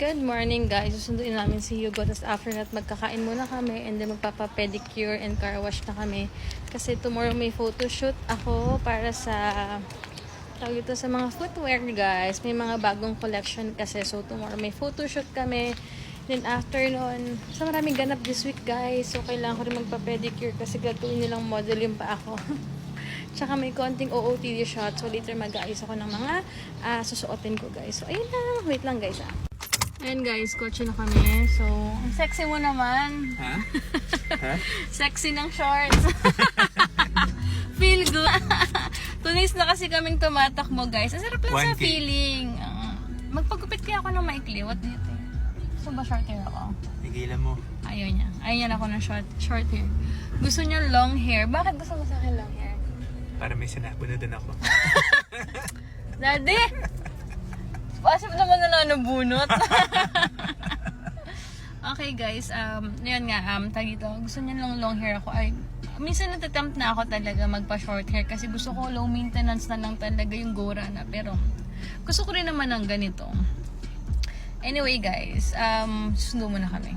Good morning guys. Susunduin namin si Hugo. Tapos after that, magkakain muna kami. And then magpapa-pedicure and car wash na kami. Kasi tomorrow may photoshoot ako para sa tawag ito sa mga footwear guys. May mga bagong collection kasi. So tomorrow may photoshoot kami. Then after nun, sa maraming ganap this week guys. So kailangan ko rin magpa-pedicure kasi gagawin nilang model yung pa ako. Tsaka may konting OOTD shot. So later mag-aayos ako ng mga ah, susuotin ko guys. So ayun lang. Wait lang guys ah. Ayan guys, kotse na kami. So, ang sexy mo naman. Ha? ha? Sexy ng shorts. Feel good. Tunis na kasi kaming tumatakbo guys. Ang sarap lang sa 1K. feeling. Ah, magpagupit kaya ako ng maikli. What do you think? Gusto ba short hair ako? Tigilan mo. Ayaw niya. Ayaw niya na ako ng short, short hair. Gusto niya long hair. Bakit gusto mo sa akin long hair? Para may sinabunutan ako. Daddy! Possible naman na nanabunot. okay guys, um, yun nga, um, tag ito, gusto niya lang long hair ako. Ay, minsan natatempt na ako talaga magpa short hair kasi gusto ko low maintenance na lang talaga yung gora na. Pero, gusto ko rin naman ng ganito. Anyway guys, um, susundo muna kami.